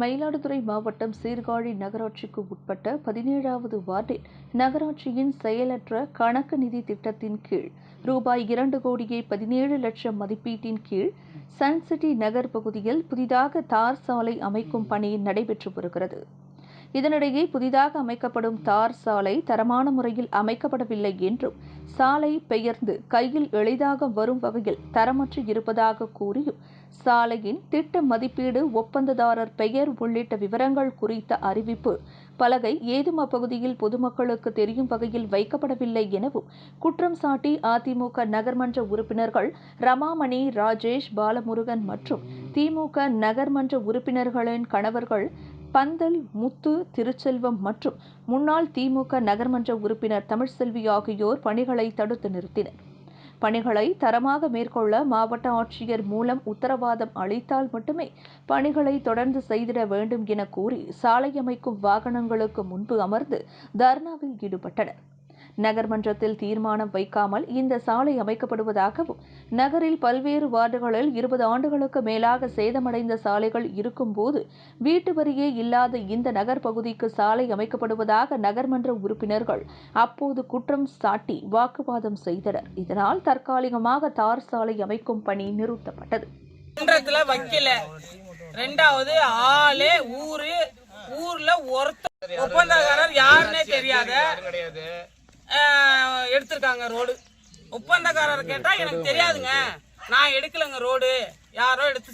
மயிலாடுதுறை மாவட்டம் சீர்காழி நகராட்சிக்கு உட்பட்ட பதினேழாவது வார்டில் நகராட்சியின் செயலற்ற கணக்கு நிதி திட்டத்தின் கீழ் ரூபாய் இரண்டு கோடியே பதினேழு லட்சம் மதிப்பீட்டின் கீழ் சன்சிட்டி நகர் பகுதியில் புதிதாக தார் சாலை அமைக்கும் பணி நடைபெற்று வருகிறது. இதனிடையே புதிதாக அமைக்கப்படும் தார் சாலை தரமான முறையில் அமைக்கப்படவில்லை என்றும் சாலை பெயர்ந்து கையில் எளிதாக வரும் வகையில் தரமற்று இருப்பதாக கூறியும் சாலையின் திட்ட மதிப்பீடு ஒப்பந்ததாரர் பெயர் உள்ளிட்ட விவரங்கள் குறித்த அறிவிப்பு பலகை ஏதும் அப்பகுதியில் பொதுமக்களுக்கு தெரியும் வகையில் வைக்கப்படவில்லை எனவும் குற்றம் சாட்டி அதிமுக நகர்மன்ற உறுப்பினர்கள் ரமாமணி ராஜேஷ் பாலமுருகன் மற்றும் திமுக நகர்மன்ற உறுப்பினர்களின் கணவர்கள் பந்தல் முத்து திருச்செல்வம் மற்றும் முன்னாள் திமுக நகர்மன்ற உறுப்பினர் தமிழ்செல்வி ஆகியோர் பணிகளை தடுத்து நிறுத்தினர். பணிகளை தரமாக மேற்கொள்ள மாவட்ட ஆட்சியர் மூலம் உத்தரவாதம் அளித்தால் மட்டுமே பணிகளை தொடர்ந்து செய்திட வேண்டும் என கூறி சாலை அமைக்கும் வாகனங்களுக்கு முன்பு அமர்ந்து தர்ணாவில் ஈடுபட்டனர். நகர்மன்றத்தில் தீர்மானம் வைக்காமல் இந்த சாலை அமைக்கப்படுவதாகவும் நகரில் பல்வேறு வார்டுகளில் இருபது ஆண்டுகளுக்கு மேலாக சேதமடைந்த சாலைகள் இருக்கும்போது வீட்டு வரியே இல்லாத இந்த நகர் பகுதிக்கு சாலை அமைக்கப்படுவதாக நகர்மன்ற உறுப்பினர்கள் அப்போது குற்றம் சாட்டி வாக்குவாதம் செய்தனர். இதனால் தற்காலிகமாக தார் சாலை அமைக்கும் பணி நிறுத்தப்பட்டது. வைக்கல. ரெண்டாவது ஆளே ஊரு. ஊர்ல ஒருத்தர். ஒப்பந்தக்காரர் யாருன்னே தெரியாத. எடுத்திருக்காங்க ரோடு. ஒப்பந்தக்காரர் கேட்டால் எனக்கு தெரியாதுங்க. நான் எடுக்கலைங்க ரோடு. யாரோ எடுத்து